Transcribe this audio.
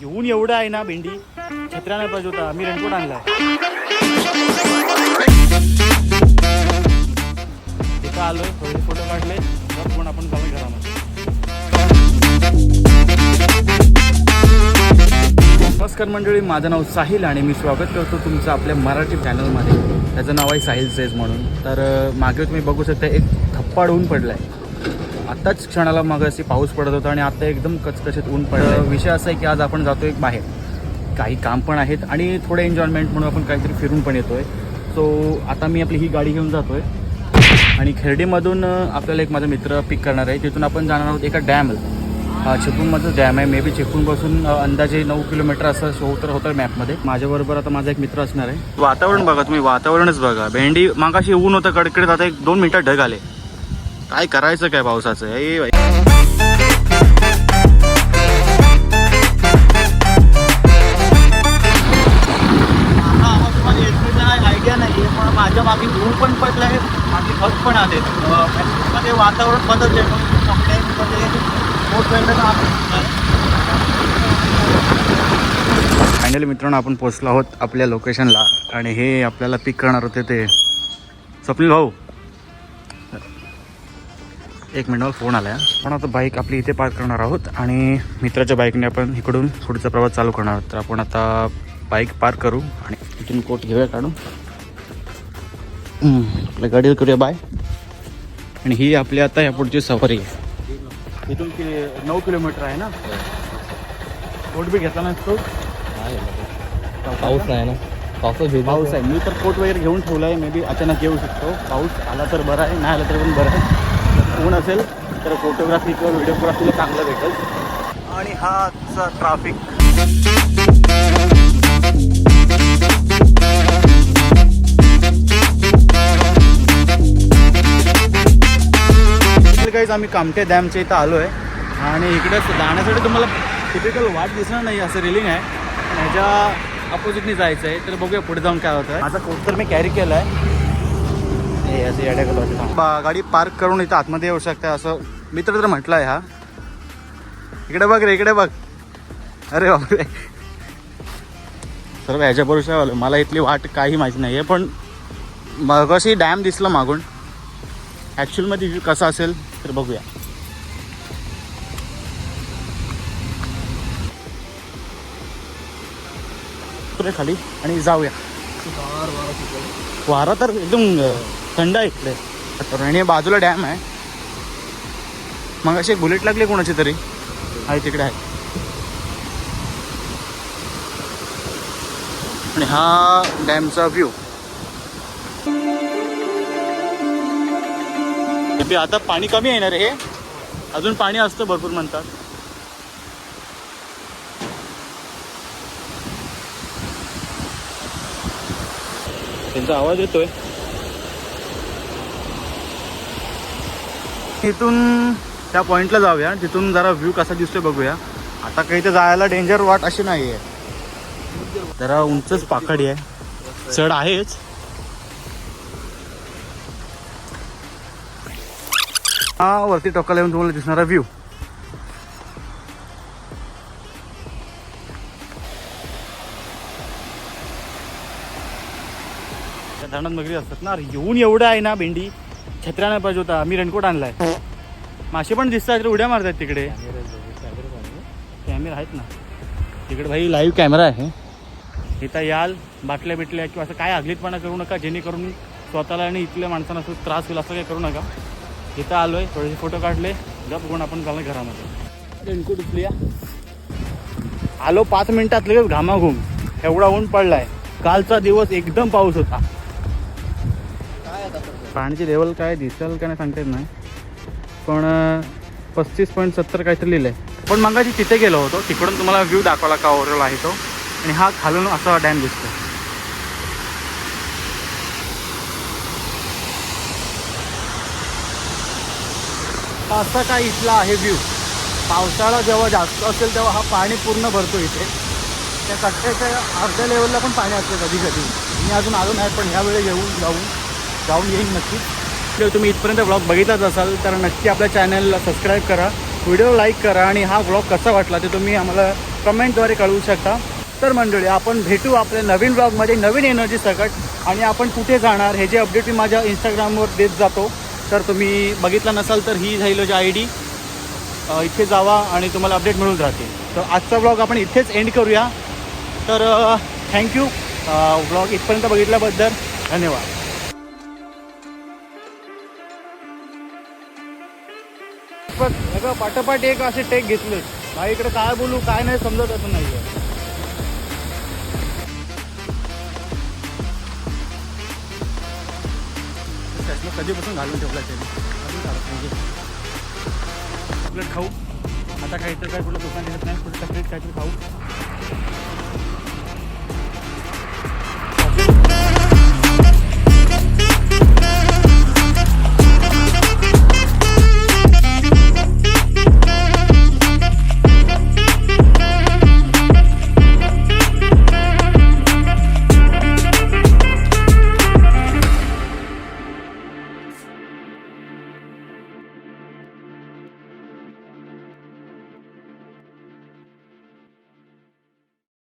येऊन एवढं आहे ना भेंडी? छत्र्या नाही पाहिजे होता मी रेनकोट आणला तिथं आलो थोडे फोटो काढले मग पण आपण कमी घरामध्ये नमस्कार मंडळी माझं नाव साहिल आणि मी स्वागत करतो तुमचं आपल्या मराठी चॅनलमध्ये त्याचं नाव आहे साहिल सेज म्हणून. तर मागे तुम्ही बघू शकता एक थप्पाड होऊन पडला आहे आत्ताच क्षणाला मग अशी पाऊस पडत होता आणि आता एकदम कचकचीत ऊन पडलं विषय असा आहे की आज आपण जातोय बाहेर. काही काम पण आहेत आणि थोडं एन्जॉयमेंट म्हणून आपण काहीतरी फिरून पण येतोय. सो आता मी आपली ही गाडी घेऊन जातोय. आणि खर्डीमधून आपल्याला एक माझा मित्र पिक करणार आहे. तिथून आपण जाणार आहोत एका डॅमला हा चिपळूणमधलं डॅम आहे. मे बी चिपळूणपासून अं, अंदाजे नऊ किलोमीटर असं शो तर होतं मॅपमध्ये माझ्याबरोबर आता माझा एक मित्र असणार आहे. वातावरण बघा तुम्ही. वातावरणच बघा. भेंडी मागाशी ऊन होतं कडकडीत आता एक दोन मिनिटात ढग आले. काय करायचं काय पावसाचं? हा एसटीचा आयडिया नाही आहे पण माझ्या मागे पण पडलं आहे मागे पण आले मध्ये वातावरण बदलले फायनली मित्रांनो आपण पोचलो आहोत आपल्या लोकेशनला आणि हे आपल्याला पिक करणार होते ते स्वप्नील भाऊ. एक मिनिटवर फोन आला पण आता बाईक आपली इथे पार्क करणार आहोत आणि मित्राच्या बाईकने आपण इकडून पुढचा प्रवास चालू करणार आहोत. तर आपण आता बाईक पार्क करू आणि इथून कोट घेऊया काढू हम्म, आपल्या गाडीवर करूया बाय आणि ही आपली आता या पुढची सफारी आहे. इथून कि नऊ किलोमीटर आहे ना? कोट बी घेतला नसतो पाऊस नाही ना. भेट पाऊस आहे. मी तर कोट वगैरे घेऊन ठेवला आहे मे बी अचानक येऊ शकतो. पाऊस आला तर बरं आहे नाही आला तर पण बरं आहे. ऊन असेल तर फोटोग्राफी किंवा व्हिडिओग्राफीला चांगलं भेटेल. आणि हा आजचा ट्राफिक काहीच आम्ही कामटे डॅमच्या इथं आलो आहे आणि इकडे जाण्यासाठी तुम्हाला टिपिकल वाट दिसणार नाही असं रेलिंग आहे. ह्याच्या अपोजिटने जायचं आहे तर बघूया पुढे जाऊन काय होतं माझा कोट तर मी कॅरी केला आहे हे असं येड्या कलर गाडी पार्क करून इथं आतमध्ये येऊ शकते असं मित्र तर म्हटलं आहे हा. इकडे बघ रे इकडे बघ. अरे बापरे. सर्व ह्याच्या भरोशा आलो मला इथली वाट काही माहिती नाही आहे पण मगाशी डॅम दिसला मागून. ॲक्च्युअलमध्ये व्ह्यू कसा असेल तर बघूया. खाली आणि जाऊया. वारा तर एकदम थंड आहे इकडे. आणि बाजूला डॅम आहे. मग अशी एक बुलेट लागली कोणाची तरी? आहे तिकडे आहे. आणि हा डॅमचा व्ह्यू आता पाणी कमी आहे ना रे हे. अजून पाणी असतं भरपूर म्हणतात. त्यांचा आवाज येतोय. इथून त्या पॉईंटला जाऊया. तिथून जरा व्ह्यू कसा दिसतोय बघूया. आता काही तर जायला डेंजर वाट अशी नाही आहे जरा उंचच पाकडी आहे. चढ आहेच. हा वरती टोकाला येऊन तुम्हाला दिसणारा व्ह्यू त्या धरणात मगरी असतात ना. अरे येऊन एवढं आहे ना भेंडी. छत्र्या नाही पाहिजे होता. मी रेनकोट आणलाय. मासे पण दिसतात उड्या मारतात तिकडे. कॅमेरा आहेत ना. तिकडे भाई लाईव्ह कॅमेरा आहे. इथं याल बाटल्या बिटल्या किंवा असं काय आगलीतपणा करू नका जेणेकरून स्वतःला आणि इथल्या माणसांना असं त्रास होईल असं काही करू नका. इथं आलोय थोडेसे फोटो काढले गप बघून आपण चाललं घरामध्ये. रेनकोट उचलूया. आलो पाच मिनिटात लगेच घामाघूम. एवढा ऊन पडलाय. कालचा दिवस एकदम पाऊस होता. पाण्याची लेवल काय दिसेल का नाही सांगता येत नाही. पण पस्तीस पॉईंट सत्तर काहीतरी लिहिलं आहे पण मगाशी तिथे गेलो होतो. तिकडून तुम्हाला व्ह्यू दाखवला का ओव्हरऑल आहे तो? आणि हा खालून असा डॅम दिसतो असा काय इथला आहे व्ह्यू पावसाळा जेव्हा जास्त असेल तेव्हा हा पाणी पूर्ण भरतो इथे. त्या कट्ट्याच्या अर्ध्या लेवलला पण पाणी असते कधी कधी मी अजून आलो नाही पण ह्यावेळी येऊन जाऊन जाऊन येईन नक्की असल्यावर तुम्ही इथपर्यंत ब्लॉग बघितलाच असाल तर नक्की आपल्या चॅनलला सबस्क्राईब करा व्हिडिओ लाईक करा आणि हा ब्लॉग कसा वाटला ते तुम्ही आम्हाला कमेंटद्वारे कळवू शकता. तर मंडळी आपण भेटू आपल्या नवीन ब्लॉगमध्ये नवीन एनर्जी सकट आणि आपण कुठे जाणार हे जे अपडेट मी माझ्या इंस्टाग्रामवर देत जातो तर तुम्ही बघितला नसाल तर ही झाली जी आय डी इथे जावा आणि तुम्हाला अपडेट मिळून राहते. तर आजचा ब्लॉग आपण इथेच एंड करूया. तर थँक्यू ब्लॉग इथपर्यंत बघितल्याबद्दल धन्यवाद. पण सगळं पाठोपाठ एक असे टेक घेतले. भाई इकडे काय बोलू काय नाही समजत असं नाही आहे कधीपासून घालून ठेवला त्याने? चॉकलेट खाऊ. आता काहीतरी काय कुठलं दुकान येत नाही कुठे चॉकलेट काहीतरी खाऊ.